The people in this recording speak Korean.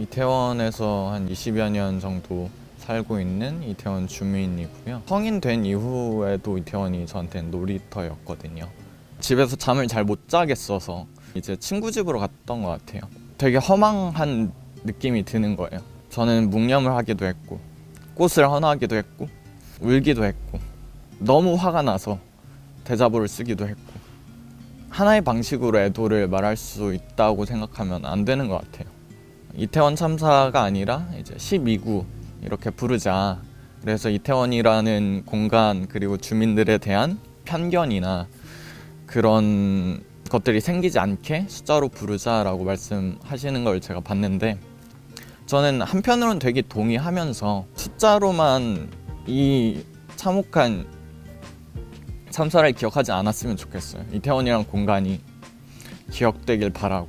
이태원에서 한 20여 년 정도 살고 있는 이태원 주민이고요. 성인 된 이후에도 이태원이 저한테는 놀이터였거든요. 집에서 잠을 잘 못 자겠어서 이제 친구 집으로 갔던 것 같아요. 되게 허망한 느낌이 드는 거예요. 저는 묵념을 하기도 했고, 꽃을 헌화하기도 했고, 울기도 했고, 너무 화가 나서 대자보를 쓰기도 했고, 하나의 방식으로 애도를 말할 수 있다고 생각하면 안 되는 것 같아요. 이태원 참사가 아니라 이제 12구 이렇게 부르자. 그래서 이태원이라는 공간 그리고 주민들에 대한 편견이나 그런 것들이 생기지 않게 숫자로 부르자라고 말씀하시는 걸 제가 봤는데 저는 한편으로는 되게 동의하면서 숫자로만 이 참혹한 참사를 기억하지 않았으면 좋겠어요. 이태원이란 공간이 기억되길 바라고